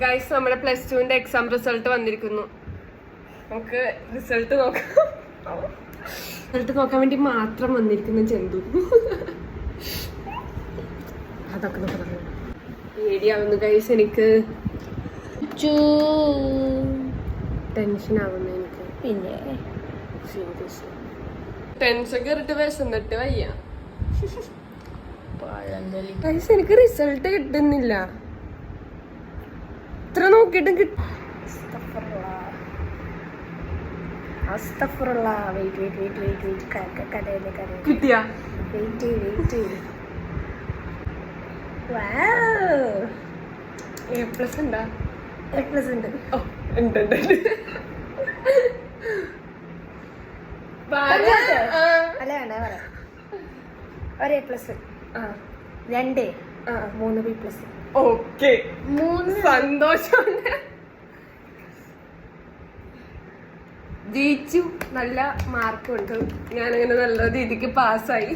Guys നമ്മുടെ plus ടുവിന്റെ exam result വന്നിരിക്കുന്നു. നമുക്ക് റിസൾട്ട് നോക്കാം. റിസൾട്ട് നോക്കാൻ വേണ്ടി മാത്രം വന്നിരിക്കുന്നു ചെന്തു. അതൊക്കെ നോക്കാം പേടിയാവുന്നു ഗൈസ് എനിക്ക്. ടെൻഷൻ ആവുന്നു എനിക്ക്. പിന്നെ? സീരിയസ് ടെൻഷൻ കയറിട്ട് വിശന്നിട്ട് വയ്യ. ഗൈസ് എനിക്ക് റിസൾട്ട് കിട്ടുന്നില്ല. ഇത്ര നോക്കിയിട്ടും കിട്ടും. Wait wait wait wait wait കരയിൽ കരയിൽ കിട്ടിയാ? വെയിറ്റ് വെയിറ്റ് എ പ്ലസ് ഉണ്ടാ? എ പ്ലസ് ഉണ്ട്. ഓ ഉണ്ട് ഉണ്ട് ഉണ്ട്. അല്ല? വേണ്ട പറയാം ഒരു എ പ്ലസ് ആ, രണ്ട്. മൂന്ന് ബി പ്ലസ് ഓക്കെ. മൂന്ന്. സന്തോഷമുണ്ട് ജയിച്ചു. നല്ല മാർക്കുണ്ട് ഞാനങ്ങനെ നല്ല രീതിക്ക് പാസ്സായി